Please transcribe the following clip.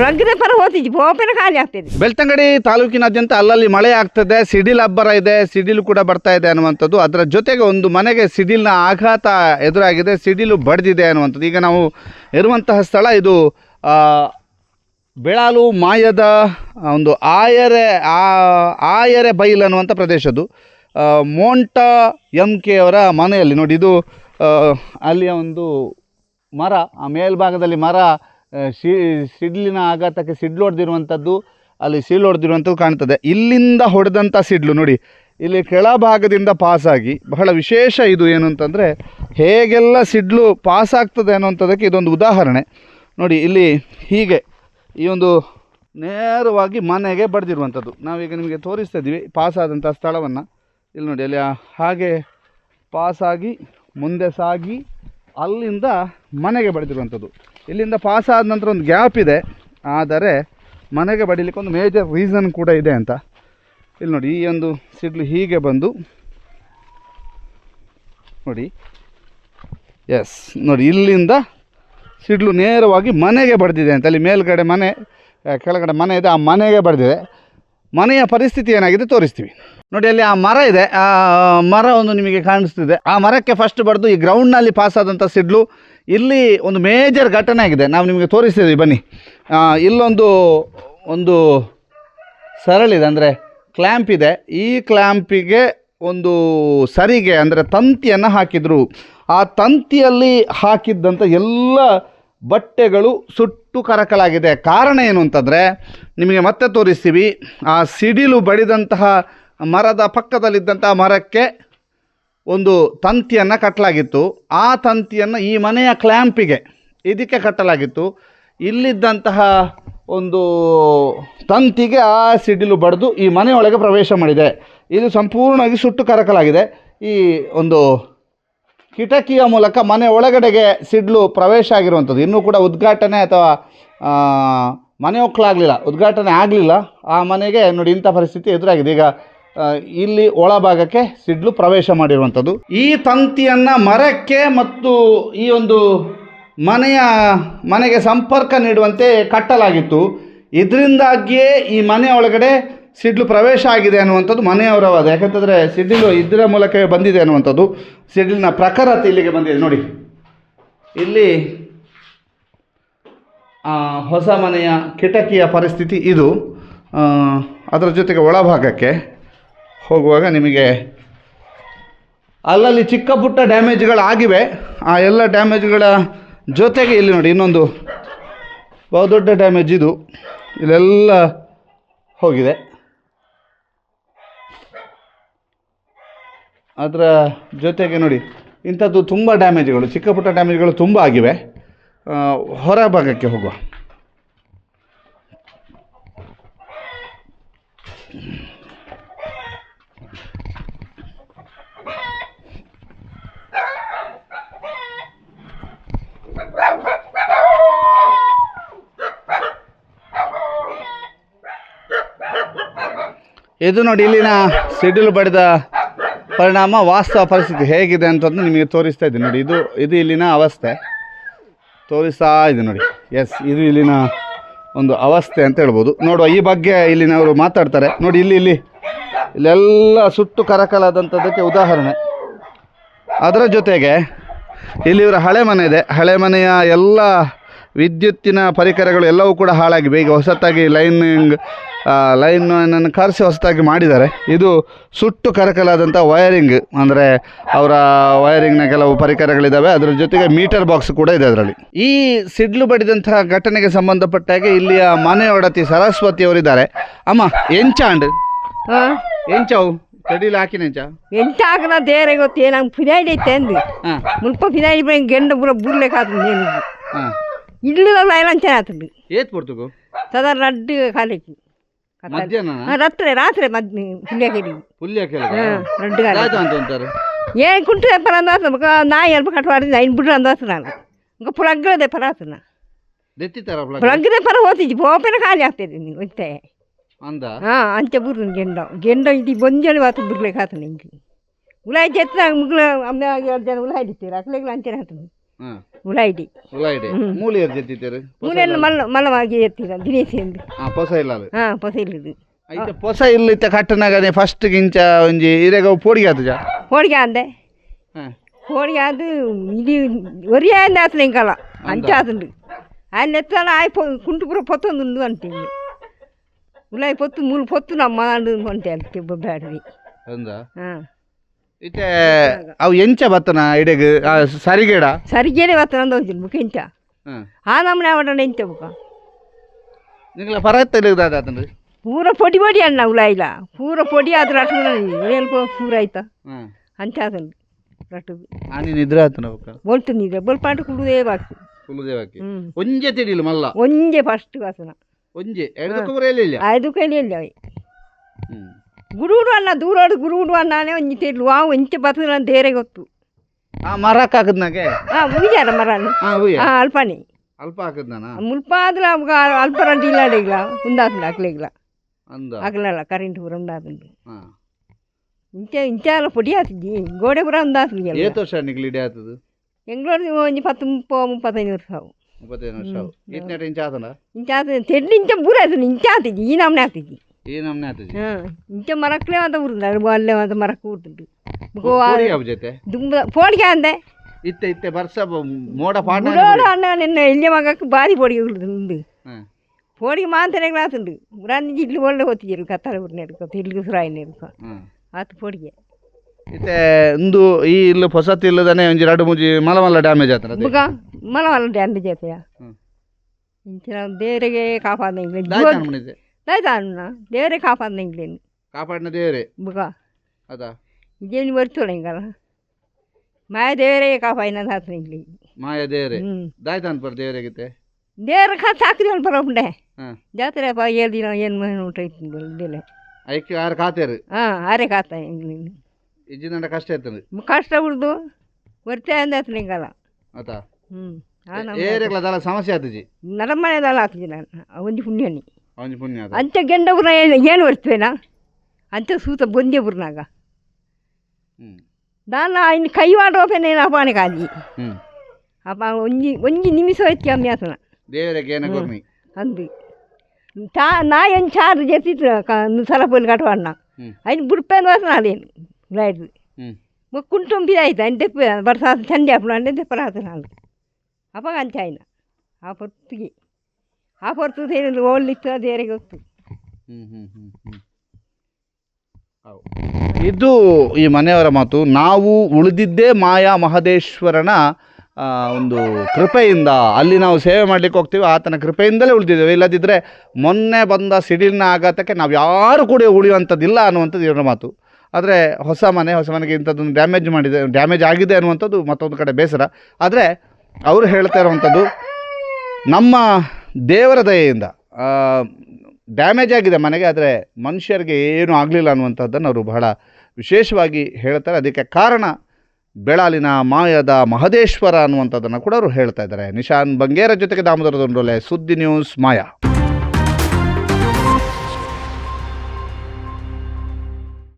ಹೊರಗಿನ ಪರ ಬೋಪೆನ ಖಾಲಿ ಆಗ್ತದೆ ಬೆಳ್ತಂಗಡಿ ತಾಲೂಕಿನಾದ್ಯಂತ ಅಲ್ಲಲ್ಲಿ ಮಳೆ ಆಗ್ತದೆ, ಸಿಡಿಲ್ ಅಬ್ಬರ ಇದೆ, ಸಿಡಿಲು ಕೂಡ ಬರ್ತಾ ಇದೆ ಅನ್ನುವಂಥದ್ದು. ಅದರ ಜೊತೆಗೆ ಒಂದು ಮನೆಗೆ ಸಿಡಿಲಿನ ಆಘಾತ ಎದುರಾಗಿದೆ, ಸಿಡಿಲು ಬಡ್ದಿದೆ ಅನ್ನುವಂಥದ್ದು. ಈಗ ನಾವು ಇರುವಂತಹ ಸ್ಥಳ ಇದು ಬೆಳಾಲು ಮಾಯದ ಒಂದು ಆಯರೆ ಆಯರೆ ಬೈಲ್ ಅನ್ನುವಂಥ ಪ್ರದೇಶದು ಮೋಂಟಾ ಎಂ ಕೆ ಅವರ ಮನೆಯಲ್ಲಿ ನೋಡಿ, ಇದು ಅಲ್ಲಿಯ ಒಂದು ಮರ, ಆ ಮೇಲ್ಭಾಗದಲ್ಲಿ ಮರ ಶಿ, ಸಿಡ್ಲಿನ ಆಘಾತಕ್ಕೆ ಸಿಡ್ಲು ಹೊಡೆದಿರುವಂಥದ್ದು, ಅಲ್ಲಿ ಸಿಡ್ಲು ಹೊಡೆದಿರುವಂಥದ್ದು ಕಾಣ್ತದೆ. ಇಲ್ಲಿಂದ ಹೊಡೆದಂಥ ಸಿಡ್ಲು, ನೋಡಿ. ಇಲ್ಲಿ ಕೆಳಭಾಗದಿಂದ ಪಾಸಾಗಿ ಬಹಳ ವಿಶೇಷ ಇದು ಏನು ಅಂತಂದರೆ, ಹೇಗೆಲ್ಲ ಸಿಡ್ಲು ಪಾಸ್ ಆಗ್ತದೆ ಅನ್ನುವಂಥದ್ದಕ್ಕೆ ಇದೊಂದು ಉದಾಹರಣೆ. ನೋಡಿ, ಇಲ್ಲಿ ಹೀಗೆ, ಈ ಒಂದು ನೇರವಾಗಿ ಮನೆಗೆ ಬಡ್ದಿರುವಂಥದ್ದು. ನಾವೀಗ ನಿಮಗೆ ತೋರಿಸ್ತಾ ಇದ್ದೀವಿ ಪಾಸಾದಂಥ ಸ್ಥಳವನ್ನು. ಇಲ್ಲಿ ನೋಡಿ, ಅಲ್ಲಿ ಹಾಗೆ ಪಾಸಾಗಿ ಮುಂದೆ ಸಾಗಿ, ಅಲ್ಲಿಂದ ಮನೆಗೆ ಬಡಿದಿರುವಂಥದ್ದು. ಇಲ್ಲಿಂದ ಪಾಸ್ ಆದ ನಂತರ ಒಂದು ಗ್ಯಾಪ್ ಇದೆ. ಆದರೆ ಮನೆಗೆ ಬಡಿಲಿಕ್ಕೆ ಒಂದು ಮೇಜರ್ ರೀಸನ್ ಕೂಡ ಇದೆ ಅಂತ. ಇಲ್ಲಿ ನೋಡಿ, ಈ ಒಂದು ಸಿಡ್ಲು ಹೀಗೆ ಬಂದು, ನೋಡಿ. ಎಸ್ ನೋಡಿ, ಇಲ್ಲಿಂದ ಸಿಡ್ಲು ನೇರವಾಗಿ ಮನೆಗೆ ಬಡ್ದಿದೆ ಅಂತ. ಅಲ್ಲಿ ಮೇಲ್ಗಡೆ ಮನೆ ಕೆಳಗಡೆ ಮನೆ ಇದೆ, ಆ ಮನೆಗೆ ಬಡ್ದಿದೆ. ಮನೆಯ ಪರಿಸ್ಥಿತಿ ಏನಾಗಿದೆ ತೋರಿಸ್ತೀವಿ. ನೋಡಿ, ಅಲ್ಲಿ ಆ ಮರ ಇದೆ. ಆ ಮರ ಒಂದು ನಿಮಗೆ ಕಾಣಿಸ್ತಿದೆ. ಆ ಮರಕ್ಕೆ ಫಸ್ಟ್ ಬಡ್ದು ಈ ಗ್ರೌಂಡ್ನಲ್ಲಿ ಪಾಸ್ ಆದಂಥ ಸಿಡ್ಲು ಇಲ್ಲಿ ಒಂದು ಮೇಜರ್ ಘಟನೆ ಆಗಿದೆ. ನಾವು ನಿಮಗೆ ತೋರಿಸ್ತಿದ್ವಿ ಬನ್ನಿ. ಇಲ್ಲೊಂದು, ಒಂದು ಸರಳಿದೆ ಅಂದರೆ ಕ್ಲ್ಯಾಂಪ್ ಇದೆ. ಈ ಕ್ಲ್ಯಾಂಪಿಗೆ ಒಂದು ಸರಿಗೆ, ಅಂದರೆ ತಂತಿಯನ್ನು ಹಾಕಿದರು. ಆ ತಂತಿಯಲ್ಲಿ ಹಾಕಿದ್ದಂಥ ಎಲ್ಲ ಬಟ್ಟೆಗಳು ಸುಟ್ಟು ಕರಕಲಾಗಿದೆ. ಕಾರಣ ಏನು ಅಂತಂದರೆ, ನಿಮಗೆ ಮತ್ತೆ ತೋರಿಸ್ತೀವಿ, ಆ ಸಿಡಿಲು ಬಡಿದಂತಹ ಮರದ ಪಕ್ಕದಲ್ಲಿದ್ದಂಥ ಮರಕ್ಕೆ ಒಂದು ತಂತಿಯನ್ನು ಕಟ್ಟಲಾಗಿತ್ತು ಆ ತಂತಿಯನ್ನು ಈ ಮನೆಯ ಕ್ಲ್ಯಾಂಪಿಗೆ ಇದಕ್ಕೆ ಕಟ್ಟಲಾಗಿತ್ತು. ಇಲ್ಲಿದ್ದಂತಹ ಒಂದು ತಂತಿಗೆ ಆ ಸಿಡಿಲು ಬಡಿದು ಈ ಮನೆಯೊಳಗೆ ಪ್ರವೇಶ ಮಾಡಿದೆ. ಇದು ಸಂಪೂರ್ಣವಾಗಿ ಸುಟ್ಟು ಕರಕಲಾಗಿದೆ. ಈ ಒಂದು ಕಿಟಕಿಯ ಮೂಲಕ ಮನೆ ಒಳಗಡೆಗೆ ಸಿಡ್ಲು ಪ್ರವೇಶ ಆಗಿರುವಂಥದ್ದು. ಇನ್ನೂ ಕೂಡ ಉದ್ಘಾಟನೆ ಅಥವಾ ಮನೆ ಒಕ್ಕಲಾಗಲಿಲ್ಲ. ಉದ್ಘಾಟನೆ ಆಗಲಿಲ್ಲ. ಆ ಮನೆಗೆ ನೋಡಿ ಇಂಥ ಪರಿಸ್ಥಿತಿ ಎದುರಾಗಿದೆ. ಈಗ ಇಲ್ಲಿ ಒಳಭಾಗಕ್ಕೆ ಸಿಡ್ಲು ಪ್ರವೇಶ ಮಾಡಿರುವಂಥದ್ದು. ಈ ತಂತಿಯನ್ನು ಮರಕ್ಕೆ ಮತ್ತು ಈ ಒಂದು ಮನೆಯ ಮನೆಗೆ ಸಂಪರ್ಕ ನೀಡುವಂತೆ ಕಟ್ಟಲಾಗಿತ್ತು. ಇದರಿಂದಾಗಿಯೇ ಈ ಮನೆಯ ಒಳಗಡೆ ಸಿಡ್ಲು ಪ್ರವೇಶ ಆಗಿದೆ ಅನ್ನುವಂಥದ್ದು ಮನೆಯವರ ವಾದ ಯಾಕಂತಂದರೆ ಸಿಡ್ಲು ಇದರ ಮೂಲಕವೇ ಬಂದಿದೆ ಅನ್ನುವಂಥದ್ದು ಸಿಡ್ಲಿನ ಪ್ರಖರತೆ ಇಲ್ಲಿಗೆ ಬಂದಿದೆ. ನೋಡಿ, ಇಲ್ಲಿ ಹೊಸ ಮನೆಯ ಕಿಟಕಿಯ ಪರಿಸ್ಥಿತಿ ಇದು. ಅದರ ಜೊತೆಗೆ ಒಳಭಾಗಕ್ಕೆ ಹೋಗುವಾಗ ನಿಮಗೆ ಅಲ್ಲಲ್ಲಿ ಚಿಕ್ಕ ಪುಟ್ಟ ಡ್ಯಾಮೇಜ್ಗಳಾಗಿವೆ ಆ ಎಲ್ಲ ಡ್ಯಾಮೇಜ್ಗಳ ಜೊತೆಗೆ ಇಲ್ಲಿ ನೋಡಿ ಇನ್ನೊಂದು ಬಹುದೊಡ್ಡ ಡ್ಯಾಮೇಜ್ ಇದು. ಇಲ್ಲೆಲ್ಲ ಹೋಗಿದೆ. ಅದರ ಜೊತೆಗೆ ನೋಡಿ ಇಂಥದ್ದು ತುಂಬ ಡ್ಯಾಮೇಜ್ಗಳು, ಚಿಕ್ಕ ಪುಟ್ಟ ಡ್ಯಾಮೇಜ್ಗಳು ತುಂಬ ಆಗಿವೆ. ಹೊರ ಭಾಗಕ್ಕೆ ಹೋಗುವ. ಇದು ನೋಡಿ ಇಲ್ಲಿನ ಸಿಡಿಲು ಬಡಿದ ಪರಿಣಾಮ, ವಾಸ್ತವ ಪರಿಸ್ಥಿತಿ ಹೇಗಿದೆ ಅಂತಂದು ನಿಮಗೆ ತೋರಿಸ್ತಾ ಇದ್ದೀನಿ. ನೋಡಿ, ಇದು ಇದು ಇಲ್ಲಿನ ಅವಸ್ಥೆ. ತೋರಿಸ್ತಾ ಇದೆ ನೋಡಿ. ಎಸ್ ಇದು ಇಲ್ಲಿನ ಒಂದು ಅವಸ್ಥೆ ಅಂತ ಹೇಳ್ಬೋದು. ನೋಡುವ, ಈ ಬಗ್ಗೆ ಇಲ್ಲಿನವರು ಮಾತಾಡ್ತಾರೆ. ನೋಡಿ, ಇಲ್ಲಿ ಇಲ್ಲಿ, ಇಲ್ಲೆಲ್ಲ ಸುಟ್ಟು ಕರಕಲಾದಂಥದ್ದಕ್ಕೆ ಉದಾಹರಣೆ. ಅದರ ಜೊತೆಗೆ, ಇಲ್ಲಿ ಇವರ ಹಳೆ ಮನೆ ಇದೆ. ಹಳೆ ಮನೆಯ ಎಲ್ಲ ವಿದ್ಯುತ್ತಿನ ಪರಿಕರಗಳು ಎಲ್ಲವೂ ಕೂಡ ಹಾಳಾಗಿವೆ. ಈಗ ಹೊಸತಾಗಿ ಲೈನಿಂಗ್ ಲೈನನ್ನು ಕರೆಸಿ ಹೊಸತಾಗಿ ಮಾಡಿದ್ದಾರೆ. ಇದು ಸುಟ್ಟು ಕರಕಲಾದಂಥ ವಯರಿಂಗ್ ಅಂದರೆ ಅವರ ವಯರಿಂಗ್ನ ಕೆಲವು ಪರಿಕರಗಳಿದ್ದಾವೆ ಅದರ ಜೊತೆಗೆ ಮೀಟರ್ ಬಾಕ್ಸ್ ಕೂಡ ಇದೆ ಅದರಲ್ಲಿ. ಈ ಸಿಡ್ಲು ಬಡಿದಂತಹ ಘಟನೆಗೆ ಸಂಬಂಧಪಟ್ಟ ಹಾಗೆ ಇಲ್ಲಿಯ ಮನೆ ಒಡತಿ ಸರಸ್ವತಿ ಅವರಿದ್ದಾರೆ. ಅಮ್ಮ ಎಂಚಾಂಡ್ ಎಂಚಾವು ಕಡಿಲಿ ಹಾಕಿನೆಂಚ ಎಂತ ಆಗದ ದೇರೆ ಗೊತ್ತೇ ನಂಗೆ ಫಿನಾಯ್ಡ್ ಐತೆ ಅಂದು ಹಾಂ. ಮುಲ್ಪ ಫಿನಾಯ್ಲ್ ಬೈ ಗೆಂಡ ಬುರ ಬುರ್ಲೆಕ್ ನೀನು ಹಾಂ. ఇల్లు లైలంచే ఆతుంది ಏತ್ ಪುರ್ತುಗು సదా రడ్డు కాలేకి ಮಧ್ಯಾಹ್ನ రాత్రి రాత్రి మధ్య పుణ్యగిరి ಹುಲ್ಯ ಕೇಳಿದ రడ్డు కాలే ಆಯ್ತು ಅಂತ ಅಂತಾರೆ ఏ కుంటే ఎప్పుడు అందాల్సిన నా ఎల్ప కట్టవాడి ఆయన బుడ్డు అందాల్సినాను ఇంకా పులగ్గదే పరాతున్నా ದೆತ್ತಿತ್ತಾರ ಫ್ಲಾಗ್ పులగ్గదే పర పోతుంది పోపిన ఖాళీ ಆಗ್ತದೆ ನೀವು ಅಂತೆ ಅಂದ ಅಂಚೆ ಬುರ್ರು ಗೆಂಡ ಗೆಂಡ ಇದು ಬೊಂಜಲಿ ಮಾತು ಬುರ್ಲೆ ಕಾತನ ಇಂಕ ಉಲಾಯ್ ಚೆತ್ತ ಮುಗ್ಲ ಅಮ್ಮ ಎರಡು ಜನ ಉಲಾಯ್ ಇಡ್ತೀರ ಅಕ್ಲೆಗ್ಲ ಅಂಚೆ ಹಾತನು ಹಾಂ ಉಲಾಯಿಡಿ ಉಳ್ಳಾಗಡ್ಡಿ ಮೂಲಿ ಏರ್ ಜೆತ್ತಿತ್ತೇರು ಮೂಲೆಲ್ಲ ಮಲ್ಲ ಮಲ್ಲವಾಗಿ ಎತ್ತಿದ ದಿನೇಶ್ ಎಂದು ಹಾಂ ಹೊಸ ಇಲ್ಲ ಅದು ಹಾಂ ಪೊಸ ಇಲ್ಲದು ಐತೆ ಹೊಸ ಇಲ್ಲಿತ್ತ ಕಟ್ಟನಾಗನೆ ಫಸ್ಟ್ ಗಿಂಚ ಒಂಜಿ ಇರೆಗ ಪೋಡಿಗೆ ಆತುಜ ಹೋಳಿಗೆ ಅಂದೆ ಹಾಂ ಹೋಳಿಗೆ ಅದು ಇದು ಒರಿಯಾಂದ ಆತನ ಇಂಕಲ್ಲ ಅಂಚಾತುಂಡು ఆయన ఎత్తాన ఆయ కుంటుపుర పొత్తుంది ఉంది అంటుంది ఉలాయి పొత్తు మూడు పొత్తు నమ్మ అంటే అంతే బ్యాటరీ ಹೌದಾ ಇತ್ತೆ ಅವು ಎಂಚ ಬತ್ತನ ಇಡೆಗ್? ಸರಿಗೇಡ? ಸರಿಗೇನೆ ಬರ್ತನ ಅಂದ ಒಂಜಿನ ಬುಕ ಇಂಚ ಆ ನಮ್ಮನೆ ಅವಡನ ಇಂಚ ಬುಕ ನಿಂಗಲ ಪರತ್ತ ಇಲ್ಲದ ಅದನ್ನ ಪೂರ ಪೊಡಿ ಪೊಡಿ ಅಣ್ಣ ಉಲಾಯಿಲ ಪೂರ ಪೊಡಿ ಆದ್ರ ಅಟ್ಮನ ಎಲ್ಪ ಪೂರ ಆಯ್ತ. ಅಂಚ ಅದನ್ ರಟ್ಟದು ಆನಿ ನಿದ್ರೆ ಆತನ ಬುಕ ಬೋಲ್ತು ನಿದ್ರೆ ಬೋಲ್ಪಾಂಡು ಕುಡುದೇ ಬಾಕಿ ಕುಡುದೇ ಬಾಕಿ ಒಂಜೆ ತಿಡಿಲು ಮಲ್ಲ? ಒಂಜೆ ಫಸ್ಟ್ ವಾಸನ ಒಂಜೆ? ಐದು ಕೈಲಿ ಇಲ್ಲ? ಐದು ಕೈಲಿ ಇಲ್ಲ ಹ್ಞೂ ಗುರುಡು ಅನ್ನ ದೂರೋಡು ಗುರುಡು ಅನ್ನನೇ ಒಂಜಿ ತಿರ್ಲು ಆ ಒಂಚೆ ಬದುಕು ನನ್ನ ದೇರೆ ಗೊತ್ತು ಆ ಮರಕ್ಕೆ ಆ ಮುಗಿಜಾರ ಮರನು? ಹಾಂ ಹೂಯ ಆ ಅಲ್ಪನೆ. ಅಲ್ಪ ಹಾಕಿದ್ನಾನ ಮುಲ್ಪ ಆದ್ರೆ ಅವಾಗ ಅಲ್ಪ ರಂಡಿ ಇಲ್ಲ ಇಲ್ಲ ಉಂದಾತುಂಡು ಹಾಕ್ಲೇಗಿಲ್ಲ ಅಂದ? ಹಾಕ್ಲಲ್ಲ ಕರೆಂಟ್ ಪೂರ ಉಂದಾತುಂಡು ಹಾಂ ಇಂಚ ಇಂಚ ಎಲ್ಲ ಪುಡಿ ಆತಿದ್ದಿ ಗೋಡೆ ಪೂರ ಉಂದಾತುಂಡು ಏತ್ ವರ್ಷ ನಿಗ್ಲು ಇಡೀ ಆತದು? ಎಂಗ್ಳೂರು ಒಂಜಿ ಪತ್ತು ಮುಪ್ಪ ಮುಪ್ಪತ್ತೈದು ವರ್ಷ ಅವು. ಮುಪ್ಪತ್ತೈದು ವರ್ಷ ಇಂಚ ಆತನ? ಇಂಚ ಆತ ತೆಡ್ಡು ಇಂಚ ಪೂರ ಆತನು ಇಂಚ ಆತಿದ್ದಿ ಈ ನಮ್ನೆ ಆಗ್ತಿದ್ದಿ ಈ ನಮ್ನೆ ಆತದೆ ಹಾಂ ಇಂಚ ಮರಕ್ಕಲೇ ಅಂತ ಊರಿಂದ ಅಂತ ಮರಕ್ಕೆ ದುಂಬ ಫೋನ್ಗೆ ಇತ್ತೆ ಇತ್ತೆ ವರ್ಷ ಮೋಡ ಪಾಟ ಮುಡೋಡು ಅಣ್ಣ ನಿನ್ನ ಬಾರಿ ಪೋಡಿಗೆ ಉಂಟು ಹಾಂ. ಪೋಡಿಗೆ ಮಾಂತನೇ ಗ್ಲಾಸ್ ಉಂಟು ಇಲ್ಲಿ ಒಳ್ಳೆ ಹೊತ್ತಿಗೆ ಕತ್ತಾಳೆ ಊರಿನ ಹಿಡ್ಕೊತ ಇಲ್ಲಿ ಸುರಾಯಿನ ಹಿಡ್ಕೊ ಹಾಂ. ಆತು ಪೋಡಿಗೆ ಇತ್ತೆ ಈ ಇಲ್ಲ ಹೊಸತ್ತು ಇಲ್ಲದನೆ ಒಂಜಿ ಎರಡು ಮೂಜಿ ಡ್ಯಾಮೇಜ್ ಆತ ಅದೇ. ಮಲವಲ್ಲ ಡ್ಯಾಂಡ್ దాయితా అన్న దేరే కాపాడిన ఇంగ్లేన్ ಕಾಪಾಡಿನ ದೇವರೇ బుగ ಅದಾ ఇదేని వరుచోడ ఇంకల మాయ దేరే కాపాడిన దాత ఇంగ్లేన్ ಮಾಯ ದೇವರೇ ದಾಯ್ತಾನ ಪರ್ ದೇವರೇಗಿತ್ತೆ ದೇರ ಖಾ ಸಾಕಿದ ಬರೋಂಡೆ ಹಾಂ ಜಾತ್ರೆ ಅಪ್ಪ ಏಳು ದಿನ ಏನು ಮನೆ ಊಟ ಇಟ್ಟಿಲ್ಲ ಐಕ್ಯ ಆರು ಖಾತೆರು ಹಾಂ ಆರೆ ಕಾತ ಇಂಗ್ಲೇನ್ ಇಜ್ಜಿನಂಡ ಕಷ್ಟ ಇರ್ತದೆ ಕಷ್ಟ ಬಿಡ್ದು ವರ್ತೆ ಅಂದಾತ ಇಂಕಲ ಆತ ಹ್ಞೂ ಏರೆಗ್ಲ ದಲ ಸಮಸ್ಯೆ ಆತಜಿ ನರಮನೆದಲ್ಲ ಹಾಕಿದೆ ನಾನು ಒಂದು ಪುಣ್ಯನಿ ಅವನಿ ಪುಣ್ಯ ಆತ ಅಂಚ ಗೆಂಡಗುರ ಏನು ಬರ್ತೇನಾ ಅಂಚ ಸೂತ ಬೊಂದೆ ಬುರ್ನಾಗ ಹ್ಮ್ దాన్న ఆయన కైవాడోపే నేను అపాని కాదు ಹ್ಮ್ అప్ప ಒಂಜಿ ಒಂಜಿ ನಿಮಿಷ వచ్చి అమ్మాసన ದೇವರಿಗೆ ಏನ ಕೊರ್ನಿ అంది చా నా ఏం చారు చేసి సలపొలి కట్టవాడినా ಹ್ಮ್ ఆయన బుడిపోయిన వాసన అదేను లైట్ ಹ್ಮ್ కుంటుం పిది అయితే అంటే బరసాత చండి అప్పుడు అంటే తెప్పరాతనాలు అప్పగా అంచ ఆయన ఆ పొత్తుకి ಆ ಹೊರತು ಏನಿಲ್ಲ ಓಡ್ಲಿತ್ತು ಅದು ಯಾರಿಗೆ ಗೊತ್ತು? ಇದು ಈ ಮನೆಯವರ ಮಾತು. ನಾವು ಉಳಿದಿದ್ದೇ ಮಾಯಾ ಮಹದೇಶ್ವರನ ಒಂದು ಕೃಪೆಯಿಂದ ಅಲ್ಲಿ ನಾವು ಸೇವೆ ಮಾಡ್ಲಿಕ್ಕೆ ಹೋಗ್ತೀವಿ. ಆತನ ಕೃಪೆಯಿಂದಲೇ ಉಳಿದಿದ್ದೇವೆ. ಇಲ್ಲದಿದ್ದರೆ ಮೊನ್ನೆ ಬಂದ ಸಿಡಿಲಿನ ಆಘಾತಕ್ಕೆ ನಾವು ಯಾರು ಕೂಡ ಉಳಿಯುವಂಥದ್ದಿಲ್ಲ ಅನ್ನುವಂಥದ್ದು ಇವರ ಮಾತು. ಆದರೆ ಹೊಸ ಮನೆ ಹೊಸ ಮನೆಗೆ ಇಂಥದ್ದೊಂದು ಡ್ಯಾಮೇಜ್ ಮಾಡಿದೆ ಡ್ಯಾಮೇಜ್ ಆಗಿದೆ ಅನ್ನುವಂಥದ್ದು ಮತ್ತೊಂದು ಕಡೆ ಬೇಸರ. ಆದರೆ ಅವರು ಹೇಳ್ತಾ ಇರುವಂಥದ್ದು ನಮ್ಮ ದೇವರ ದಯೆಯಿಂದ ಡ್ಯಾಮೇಜ್ ಆಗಿದೆ ಮನೆಗೆ, ಆದರೆ ಮನುಷ್ಯರಿಗೆ ಏನೂ ಆಗಲಿಲ್ಲ ಅನ್ನುವಂಥದ್ದನ್ನು ಅವರು ಬಹಳ ವಿಶೇಷವಾಗಿ ಹೇಳ್ತಾರೆ. ಅದಕ್ಕೆ ಕಾರಣ ಬೆಳಾಲಿನ ಮಾಯದ ಮಹದೇಶ್ವರ ಅನ್ನುವಂಥದ್ದನ್ನು ಕೂಡ ಅವರು ಹೇಳ್ತಾ ಇದ್ದಾರೆ. ನಿಶಾನ್ ಬಂಗೇರ ಜೊತೆಗೆ ದಾಮೋದರ ದೊಂಡೊಲೆ ಸುದ್ದಿ ನ್ಯೂಸ್ ಮಾಯಾ.